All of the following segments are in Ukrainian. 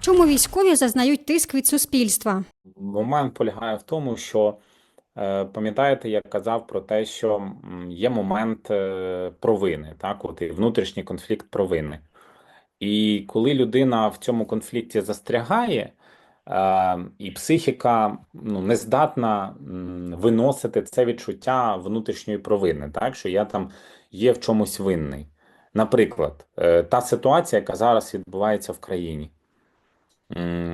Чому військові зазнають тиск від суспільства? Момент полягає в тому, що е, пам'ятаєте, я казав про те, що є момент е, провини, так, от і внутрішній конфлікт провини. І коли людина в цьому конфлікті застрягає, е, і психіка ну, не здатна виносити це відчуття внутрішньої провини, так, що я там є в чомусь винний. Наприклад, та ситуація, яка зараз відбувається в країні.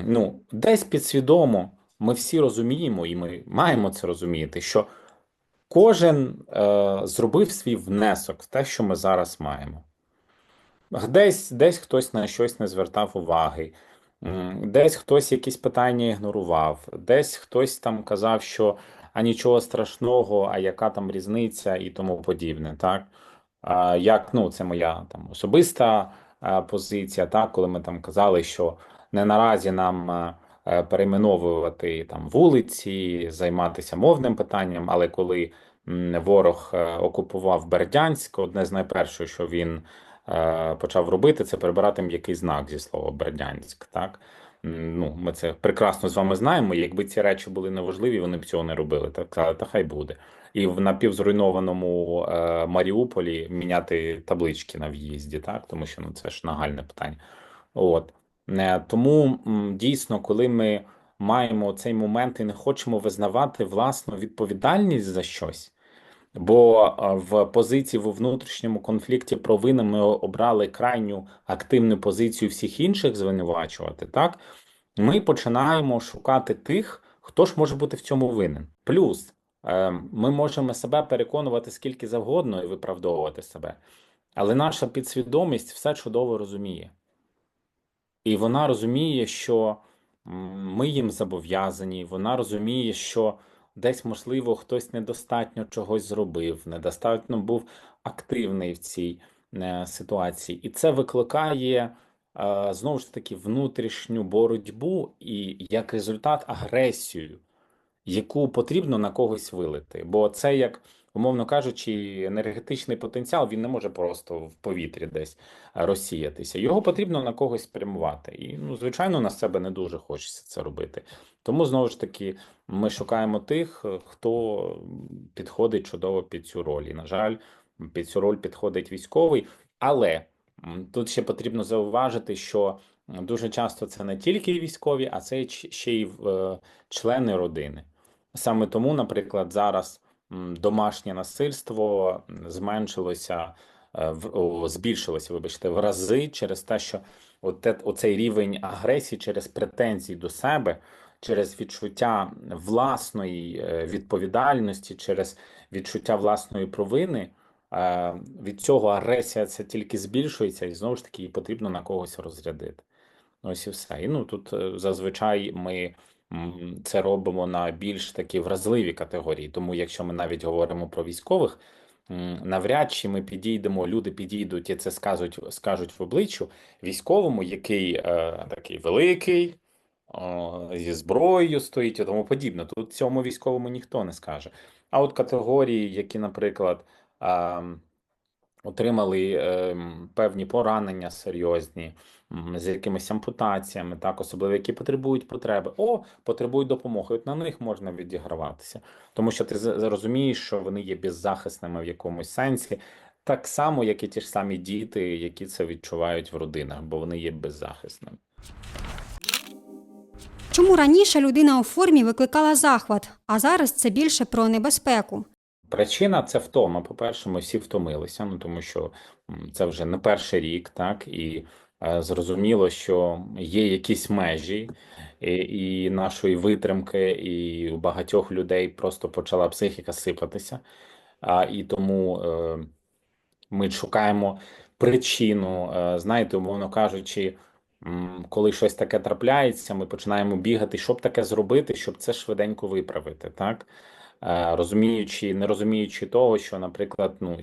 Ну, десь підсвідомо ми всі розуміємо, і ми маємо це розуміти, що кожен е, зробив свій внесок в те, що ми зараз маємо. Десь, десь хтось на щось не звертав уваги, десь хтось якісь питання ігнорував, десь хтось там казав, що а нічого страшного, а яка там різниця і тому подібне. Так? А, як, ну, це моя там особиста е, позиція, так, коли ми там казали, що не наразі нам е, е, перейменовувати там вулиці, займатися мовним питанням, але коли ворог е, окупував Бердянськ, одне з найперших, що він почав робити, це прибирати м'який знак зі слова Бердянськ. Так? Ну, ми це прекрасно з вами знаємо. Якби ці речі були неважливі, вони б цього не робили. Так, та, та хай буде. І в напівзруйнованому е, Маріуполі міняти таблички на в'їзді, так? Тому що ну, це ж нагальне питання. От. Е, Тому дійсно, коли ми маємо цей момент і не хочемо визнавати власну відповідальність за щось, бо е, в позиції в внутрішньому конфлікті провини ми обрали крайню активну позицію всіх інших звинувачувати, так? Ми починаємо шукати тих, хто ж може бути в цьому винен. Плюс е, ми можемо себе переконувати скільки завгодно і виправдовувати себе, але наша підсвідомість все чудово розуміє. І вона розуміє, що ми їм зобов'язані, вона розуміє, що десь, можливо, хтось недостатньо чогось зробив, недостатньо був активний в цій е, ситуації. І це викликає е, знову ж таки внутрішню боротьбу і як результат агресію, яку потрібно на когось вилити. Бо це як. Умовно кажучи, енергетичний потенціал він не може просто в повітрі десь е, розсіятися. Його потрібно на когось спрямувати. І, ну, звичайно, на себе не дуже хочеться це робити. Тому знову ж таки ми шукаємо тих, е, хто підходить чудово під цю роль. І, на жаль, під цю роль підходить військовий. Але тут ще потрібно зауважити, що дуже часто це не тільки військові, а це ще й е, члени родини. Саме тому, наприклад, зараз домашнє насильство зменшилося, е, в, збільшилося, вибачте, в рази через те, що от оцей рівень агресії через претензії до себе, через відчуття власної е, відповідальності, через відчуття власної провини. е, Від цього агресія це тільки збільшується, і знову ж таки потрібно на когось розрядити. Ось і все. І ну тут зазвичай ми це робимо на більш такі вразливі категорії. Тому, якщо ми навіть говоримо про військових, навряд чи ми підійдемо, люди підійдуть і це скажуть, скажуть в обличчю військовому, який е, такий великий, зі зброєю стоїть і тому подібне. Тут цьому військовому ніхто не скаже. А от категорії, які, наприклад, ем, отримали ем, певні поранення серйозні, з якимись ампутаціями, так, особливо, які потребують потреби. О, потребують допомоги. От на них можна відіграватися, тому що ти з- розумієш, що вони є беззахисними в якомусь сенсі, так само, як і ті ж самі діти, які це відчувають в родинах, бо вони є беззахисними. Чому раніше людина у формі викликала захват, а зараз це більше про небезпеку? Причина це втома. По-перше, ми всі втомилися, ну тому що це вже не перший рік, так і зрозуміло, що є якісь межі і, і нашої витримки, і у багатьох людей просто почала психіка сипатися. А, і тому е, ми шукаємо причину, е, знаєте, умовно кажучи, коли щось таке трапляється, ми починаємо бігати, щоб таке зробити, щоб це швиденько виправити, так? Е, Розуміючи, не розуміючи того, що, наприклад, ну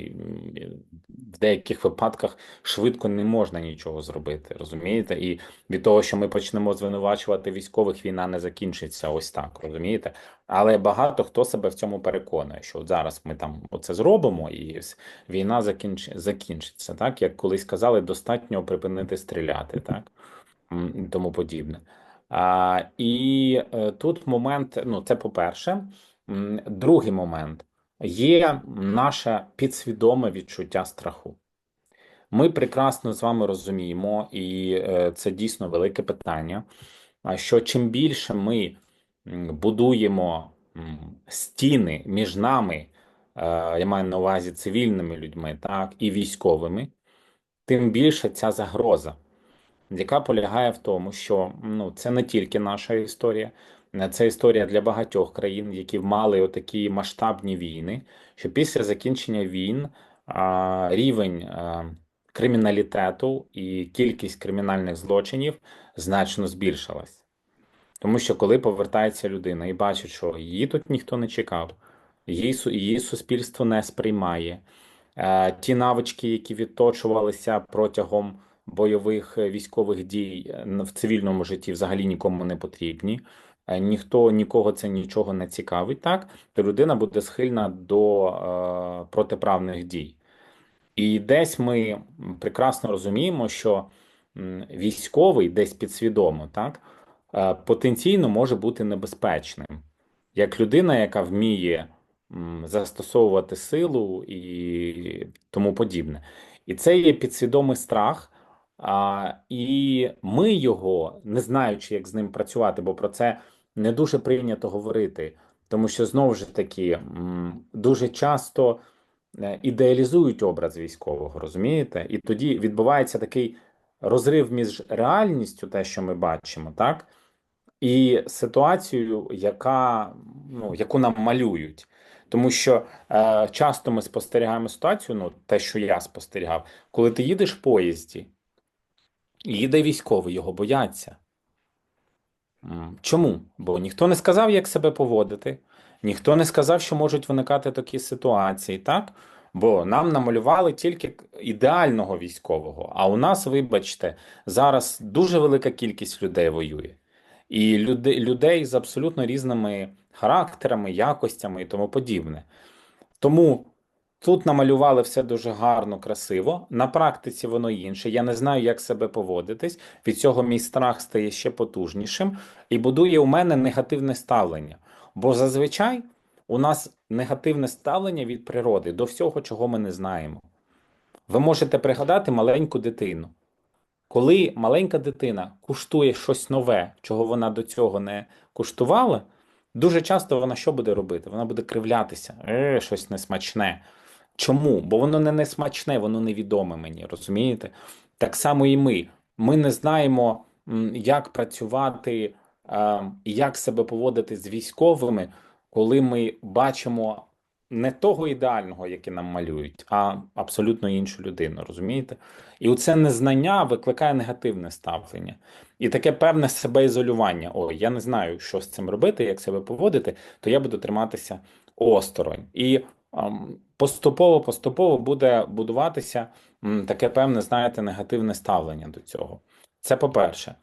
в деяких випадках швидко не можна нічого зробити, розумієте? І від того, що ми почнемо звинувачувати військових, війна не закінчиться ось так, розумієте? Але багато хто себе в цьому переконує, що от зараз ми там оце зробимо, і війна закінч... закінчиться. Так як колись казали, достатньо припинити стріляти. Так тому подібне. А, і е, тут момент, ну, це по-перше. М, Другий момент є наше підсвідоме відчуття страху. Ми прекрасно з вами розуміємо, і е, це дійсно велике питання. що чим більше ми будуємо стіни між нами, е, я маю на увазі цивільними людьми, так, і військовими, тим більше ця загроза, яка полягає в тому, що ну, це не тільки наша історія, це історія для багатьох країн, які мали отакі масштабні війни, що після закінчення війн рівень криміналітету і кількість кримінальних злочинів значно збільшилась. Тому що коли повертається людина і бачить, що її тут ніхто не чекав, її, її суспільство не сприймає, е, ті навички, які відточувалися протягом бойових е, військових дій е, в цивільному житті, взагалі нікому не потрібні. Е, Ніхто нікого це нічого не цікавить, так то людина буде схильна до е, протиправних дій. І десь ми прекрасно розуміємо, що військовий десь підсвідомо, так, е, потенційно може бути небезпечним, як людина, яка вміє застосовувати силу і тому подібне. І це є підсвідомий страх, а, і ми його, не знаючи, як з ним працювати, бо про це не дуже прийнято говорити, тому що знову ж таки дуже часто е, ідеалізують образ військового, розумієте? І тоді відбувається такий розрив між реальністю, те, що ми бачимо, так, і ситуацією, яка, ну, яку нам малюють. Тому що е, часто ми спостерігаємо ситуацію, ну, те, що я спостерігав, коли ти їдеш в поїзді, їде військовий, його бояться. Чому? Бо ніхто не сказав, як себе поводити, ніхто не сказав, що можуть виникати такі ситуації, так? Бо нам намалювали тільки ідеального військового. А у нас, вибачте, зараз дуже велика кількість людей воює. І люди, людей з абсолютно різними характерами, якостями і тому подібне. Тому тут намалювали все дуже гарно, красиво. На практиці воно інше. Я не знаю, як себе поводитись. Від цього мій страх стає ще потужнішим і будує у мене негативне ставлення. Бо зазвичай у нас негативне ставлення від природи до всього, чого ми не знаємо. Ви можете пригадати маленьку дитину. Коли маленька дитина куштує щось нове, чого вона до цього не куштувала, дуже часто вона що буде робити? Вона буде кривлятися, е, щось несмачне. Чому? Бо воно не несмачне, воно невідоме мені, розумієте? Так само і ми. Ми не знаємо, як працювати як себе поводити з військовими, коли ми бачимо не того ідеального, який нам малюють, а абсолютно іншу людину, розумієте? І оце незнання викликає негативне ставлення. І таке певне себе ізолювання. Ой, я не знаю, що з цим робити, як себе поводити, то я буду триматися осторонь. І поступово, поступово буде будуватися таке певне, знаєте, негативне ставлення до цього. Це по-перше.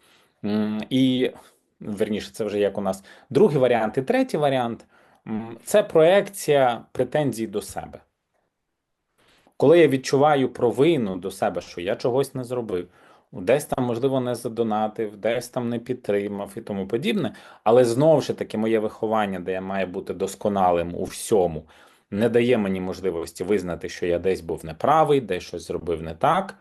І верніше, це вже як у нас другий варіант. І третій варіант це проекція претензій до себе. Коли я відчуваю провину до себе, що я чогось не зробив, десь там, можливо, не задонатив, десь там не підтримав і тому подібне, але знову ж таки, моє виховання, де я маю бути досконалим у всьому, не дає мені можливості визнати, що я десь був неправий, десь щось зробив не так.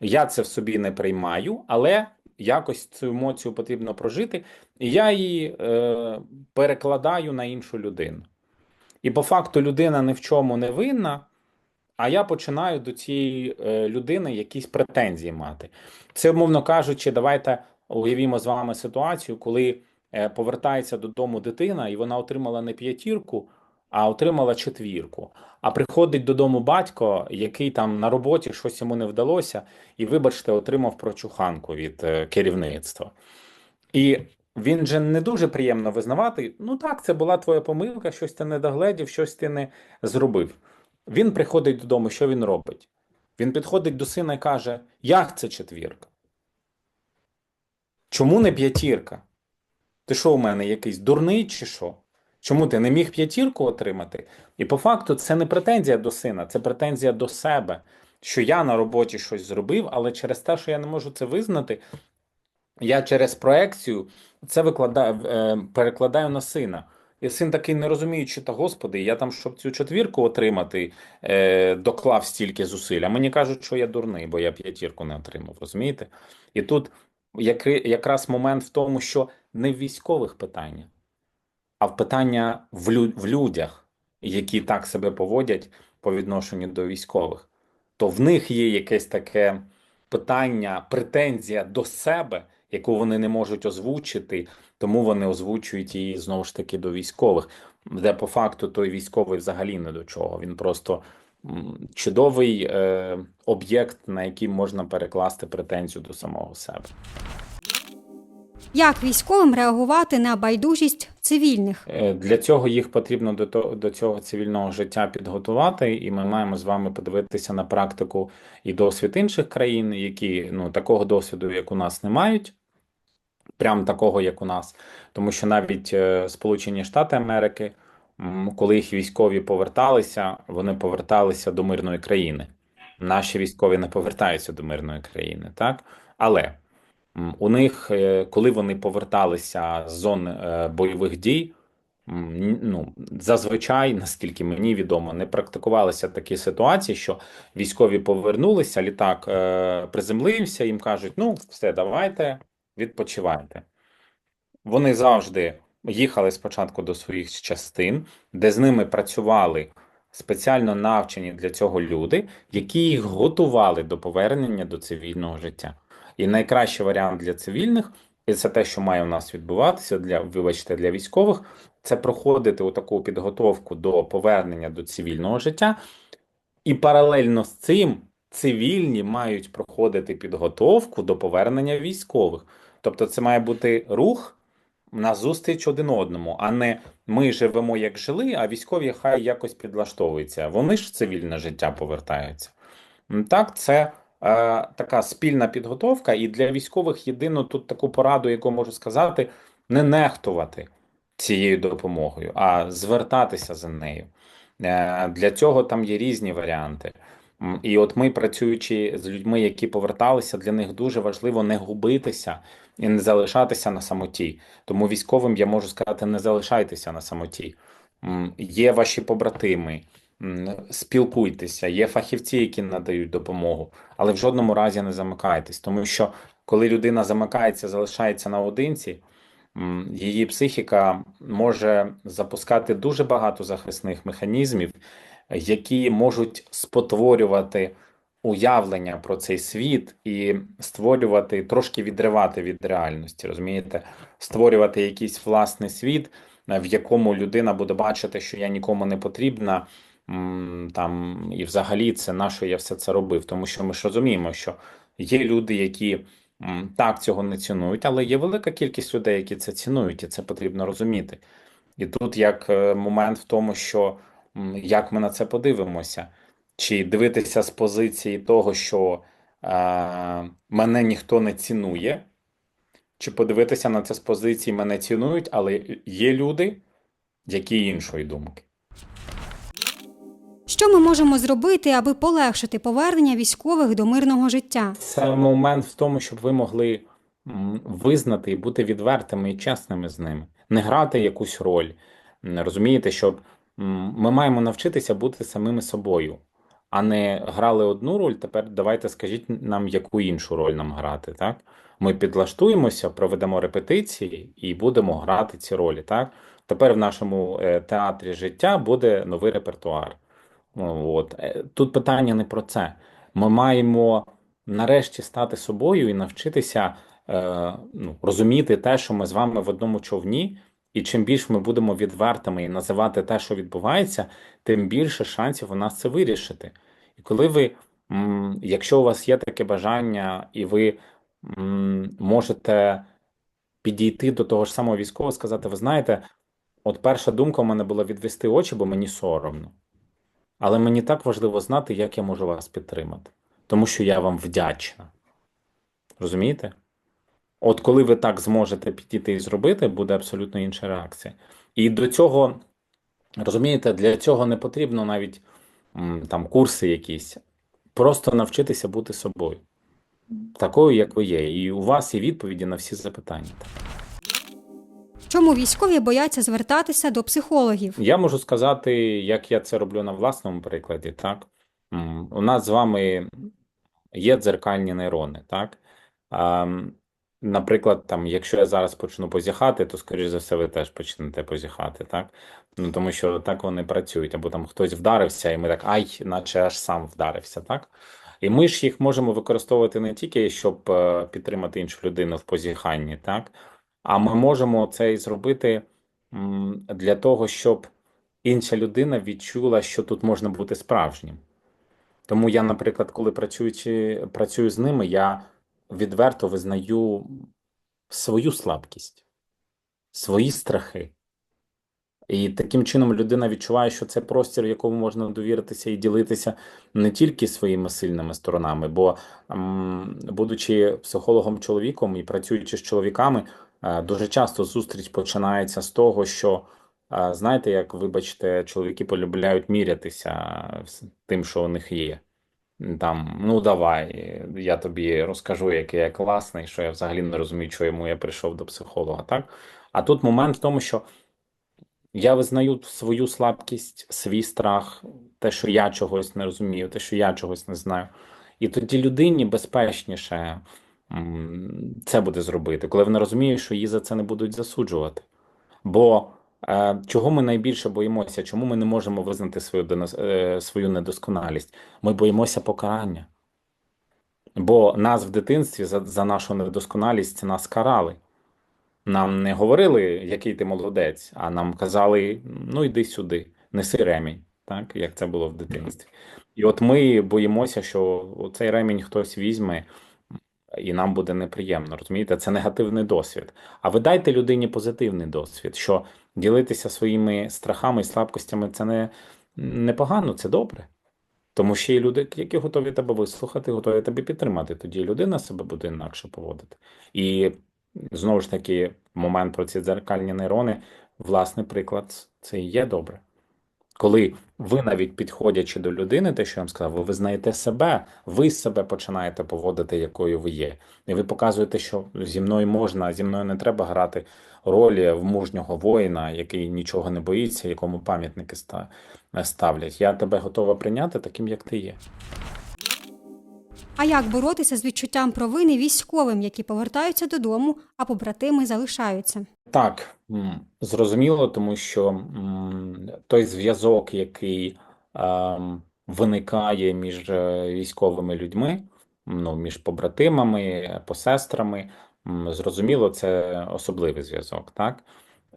Я це в собі не приймаю, але якось цю емоцію потрібно прожити, і я її е, перекладаю на іншу людину. І по факту людина ні в чому не винна, а я починаю до цієї е, людини якісь претензії мати. Це, умовно кажучи, давайте уявімо з вами ситуацію, коли е, повертається додому дитина, і вона отримала не п'ятірку, а отримала четвірку. А приходить додому батько, який там на роботі щось йому не вдалося, і, вибачте, отримав прочуханку від е, керівництва. І він же не дуже приємно визнавати. Ну так, це була твоя помилка, щось ти не догледів, щось ти не зробив. Він приходить додому, що він робить? Він підходить до сина і каже: Як це четвірка? Чому не п'ятірка? Ти що у мене якийсь дурний чи що? Чому ти не міг п'ятірку отримати? І по факту це не претензія до сина, це претензія до себе, що я на роботі щось зробив, але через те, що я не можу це визнати, я через проекцію це викладаю, е, перекладаю на сина. І син такий не розуміючи, та господи, я там, щоб цю четвірку отримати, е, доклав стільки зусиль. А мені кажуть, що я дурний, бо я п'ятірку не отримав, розумієте? І тут якраз момент в тому, що не в військових питаннях, а в питання в, лю- в людях, які так себе поводять по відношенню до військових, то в них є якесь таке питання, претензія до себе, яку вони не можуть озвучити, тому вони озвучують її знову ж таки до військових, де по факту той військовий взагалі не до чого. Він просто чудовий е, об'єкт, на який можна перекласти претензію до самого себе. Як військовим реагувати на байдужість цивільних? Е, Для цього їх потрібно до того до цього цивільного життя підготувати, і ми маємо з вами подивитися на практику і досвід інших країн, які ну такого досвіду, як у нас, не мають. Прям такого, як у нас, тому що навіть е, Сполучені Штати Америки, коли їх військові поверталися, вони поверталися до мирної країни. Наші військові не повертаються до мирної країни, так? Але у них, е, коли вони поверталися з зон е, бойових дій, ну, зазвичай, наскільки мені відомо, не практикувалися такі ситуації, що військові повернулися, літак е, приземлився, їм кажуть: ну, все, давайте, відпочивайте. Вони завжди їхали спочатку до своїх частин, де з ними працювали спеціально навчені для цього люди, які їх готували до повернення до цивільного життя. І найкращий варіант для цивільних, і це те, що має у нас відбуватися для, вибачте, для військових, це проходити у таку підготовку до повернення до цивільного життя. І паралельно з цим цивільні мають проходити підготовку до повернення військових. Тобто це має бути рух назустріч один одному, а не ми живемо як жили, а військові хай якось підлаштовуються. Вони ж в цивільне життя повертаються. Так, це така спільна підготовка, і для військових єдину тут таку пораду, яку можу сказати, не нехтувати цією допомогою, а звертатися за нею. Е, Для цього там є різні варіанти. І от ми, працюючи з людьми, які поверталися, для них дуже важливо не губитися і не залишатися на самоті. Тому військовим я можу сказати: не залишайтеся на самоті. Є ваші побратими, спілкуйтеся, є фахівці, які надають допомогу, але в жодному разі не замикайтесь, тому що коли людина замикається, залишається наодинці. Її психіка може запускати дуже багато захисних механізмів, які можуть спотворювати уявлення про цей світ і створювати, трошки відривати від реальності, розумієте? Створювати якийсь власний світ, е, в якому людина буде бачити, що я нікому не потрібна. Там, і взагалі це на що я все це робив, тому що ми ж розуміємо, що є люди, які так цього не цінують, але є велика кількість людей, які це цінують, і це потрібно розуміти. І тут як е, момент в тому, що як ми на це подивимося, чи дивитися з позиції того, що е, мене ніхто не цінує, чи подивитися на це з позиції мене цінують, але є люди, які іншої думки. Що ми можемо зробити, аби полегшити повернення військових до мирного життя? Це момент в тому, щоб ви могли визнати і бути відвертими і чесними з ними, не грати якусь роль. Розумієте, щоб ми маємо навчитися бути самими собою, а не грали одну роль. Тепер давайте скажіть нам, яку іншу роль нам грати. Так? Ми підлаштуємося, проведемо репетиції і будемо грати ці ролі. Так? Тепер в нашому е, театрі життя буде новий репертуар. От. Е, Тут питання не про це. Ми маємо нарешті стати собою і навчитися е, ну, розуміти те, що ми з вами в одному човні, і чим більше ми будемо відвертими і називати те, що відбувається, тим більше шансів у нас це вирішити. І коли ви, м, якщо у вас є таке бажання, і ви м, можете підійти до того ж самого військового, сказати: ви знаєте, от перша думка у мене була відвести очі, бо мені соромно. Але мені так важливо знати, як я можу вас підтримати, тому що я вам вдячна. Розумієте? От коли ви так зможете підійти і зробити, буде абсолютно інша реакція. І до цього, розумієте, для цього не потрібно навіть там курси якісь. Просто навчитися бути собою. такою, як ви є, і у вас є відповіді на всі запитання. Чому військові бояться звертатися до психологів? Я можу сказати, як я це роблю на власному прикладі, так? У нас з вами є дзеркальні нейрони, так? Наприклад, там, якщо я зараз почну позіхати, то, скоріш за все, ви теж почнете позіхати, так? Ну, тому що так вони працюють, або там хтось вдарився, і ми так, ай, наче аж сам вдарився, так? І ми ж їх можемо використовувати не тільки, щоб е, підтримати іншу людину в позіханні, так? А ми можемо це і зробити для того, щоб інша людина відчула, що тут можна бути справжнім. Тому я, наприклад, коли працюючи, працюю з ними, я відверто визнаю свою слабкість, свої страхи. І таким чином людина відчуває, що це простір, якому можна довіритися і ділитися не тільки своїми сильними сторонами, бо, будучи психологом-чоловіком і працюючи з чоловіками, дуже часто зустріч починається з того, що е, знаєте, як вибачте, чоловіки полюбляють мірятися з тим, що у них є. Там, ну давай, я тобі розкажу, який я класний, що я взагалі не розумію, чому я прийшов до психолога, так? А тут момент в тому, що я визнаю свою слабкість, свій страх, те, що я чогось не розумію, те, що я чогось не знаю. І тоді людині безпечніше це буде зробити, коли вона розуміє, що її за це не будуть засуджувати. Бо е, чого ми найбільше боїмося? Чому ми не можемо визнати свою, е, свою недосконалість? Ми боїмося покарання. Бо нас в дитинстві за, за нашу недосконалість нас карали. Нам не говорили, який ти молодець, а нам казали: ну йди сюди, неси ремінь, так як це було в дитинстві. І от ми боїмося, що цей ремінь хтось візьме, і нам буде неприємно. Розумієте, це негативний досвід. А ви дайте людині позитивний досвід, що ділитися своїми страхами і слабкостями це не непогано, це добре. Тому що є люди, які готові тебе вислухати, готові тебе підтримати. Тоді людина себе буде інакше поводити. І знову ж таки, момент про ці дзеркальні нейрони, власний приклад, це і є добре. Коли ви навіть підходячи до людини, те, що я вам сказав, ви визнаєте себе, ви себе починаєте поводити, якою ви є. І ви показуєте, що зі мною можна, зі мною не треба грати ролі в мужнього воїна, який нічого не боїться, якому пам'ятники ста- ставлять. Я тебе готова прийняти таким, як ти є. А як боротися з відчуттям провини військовим, які повертаються додому, а побратими залишаються? Так, зрозуміло, тому що той зв'язок, який ем, виникає між е, військовими людьми, ну, між побратимами, посестрами, зрозуміло, це особливий зв'язок, так?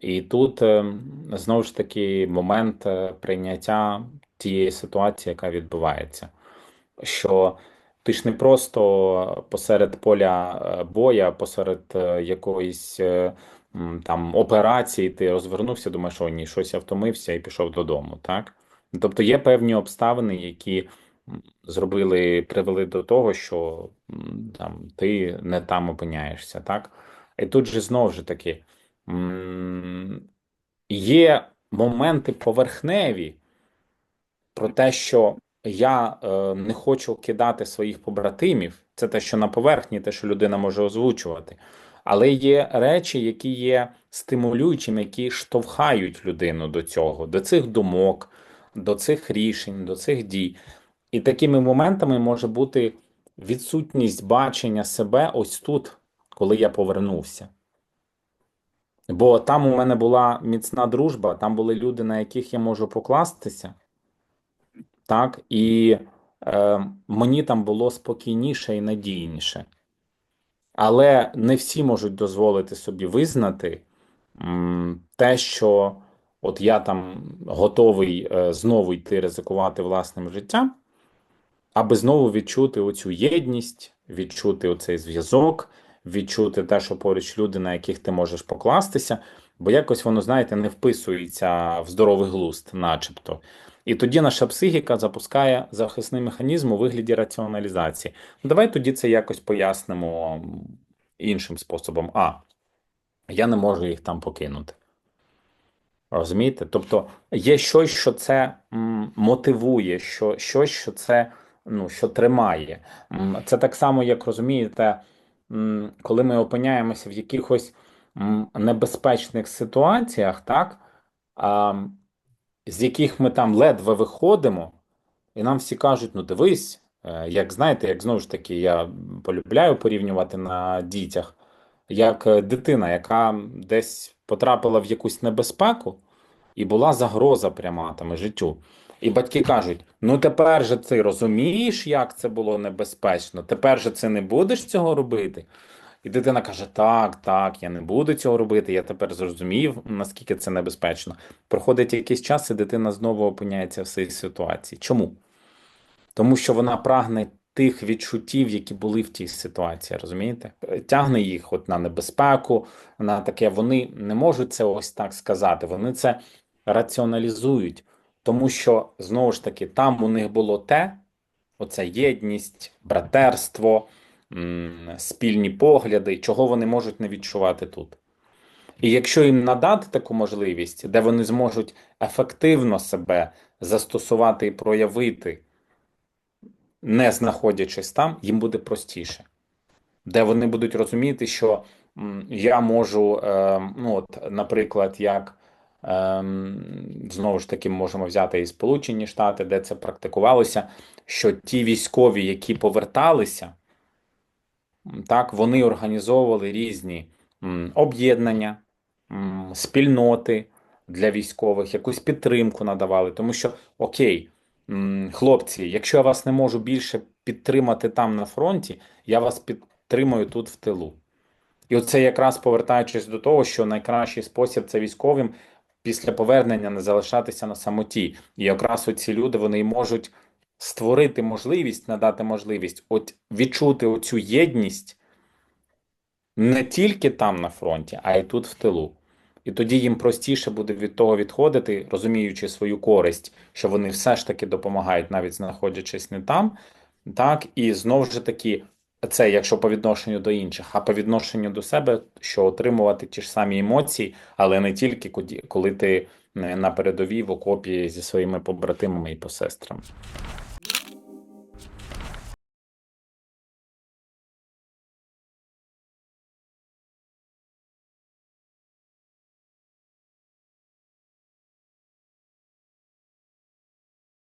І тут ем, знову ж таки момент е, прийняття тієї ситуації, яка відбувається, що ти ж не просто посеред поля е, боя, посеред е, якоїсь е, там операції, ти розвернувся, думаєш, о, ні, щось я втомився і пішов додому, так? Тобто є певні обставини, які зробили, привели до того, що там ти не там опиняєшся, так? І тут же знову ж таки є моменти поверхневі про те, що я е, не хочу кидати своїх побратимів, це те, що на поверхні, те, що людина може озвучувати. Але є речі, які є стимулюючими, які штовхають людину до цього, до цих думок, до цих рішень, до цих дій. І такими моментами може бути відсутність бачення себе ось тут, коли я повернувся. Бо там у мене була міцна дружба, там були люди, на яких я можу покластися. Так, і е, мені там було спокійніше і надійніше. Але не всі можуть дозволити собі визнати м, те, що от я там готовий е, знову йти ризикувати власним життям, аби знову відчути оцю єдність, відчути оцей зв'язок, відчути те, що поруч люди, на яких ти можеш покластися, бо якось воно, знаєте, не вписується в здоровий глузд, начебто. І тоді наша психіка запускає захисний механізм у вигляді раціоналізації. Ну, Давай тоді це якось пояснимо іншим способом. А, я не можу їх там покинути. Розумієте? Тобто є щось, що це мотивує, що, щось, що це ну, що тримає. Це так само, як розумієте, коли ми опиняємося в якихось небезпечних ситуаціях, так, з яких ми там ледве виходимо, і нам всі кажуть: ну дивись, е, як знаєте, як знову ж таки, я полюбляю порівнювати на дітях, як е, дитина, яка десь потрапила в якусь небезпеку, і була загроза пряма там життю. І батьки кажуть: ну тепер же ти розумієш, як це було небезпечно, тепер же це не будеш цього робити. І дитина каже: Так, так, я не буду цього робити, я тепер зрозумів, наскільки це небезпечно. Проходить якийсь час, і дитина знову опиняється в цій ситуації. Чому? Тому що вона прагне тих відчуттів, які були в тій ситуації, розумієте? Тягне їх от на небезпеку, на таке. Вони не можуть це ось так сказати. Вони це раціоналізують, тому що знову ж таки там у них було те, оця єдність, братерство, спільні погляди, чого вони можуть не відчувати тут. І якщо їм надати таку можливість, де вони зможуть ефективно себе застосувати і проявити, не знаходячись там, їм буде простіше. Де вони будуть розуміти, що я можу, е, ну от, наприклад, як ем, знову ж таки можемо взяти і Сполучені Штати, де це практикувалося, що ті військові, які поверталися, так, вони організовували різні об'єднання, спільноти для військових, якусь підтримку надавали, тому що окей. Хлопці, якщо я вас не можу більше підтримати там на фронті, я вас підтримую тут в тилу. І оце якраз повертаючись до того, що найкращий спосіб це військовим після повернення не залишатися на самоті. І якраз оці люди вони можуть створити можливість, надати можливість от відчути оцю єдність не тільки там на фронті, а й тут в тилу. І тоді їм простіше буде від того відходити, розуміючи свою користь, що вони все ж таки допомагають, навіть знаходячись не там. Так, і знову ж таки, це якщо по відношенню до інших, а по відношенню до себе, що отримувати ті ж самі емоції, але не тільки коли ти е, на передовій в окопі зі своїми побратимами і посестрами.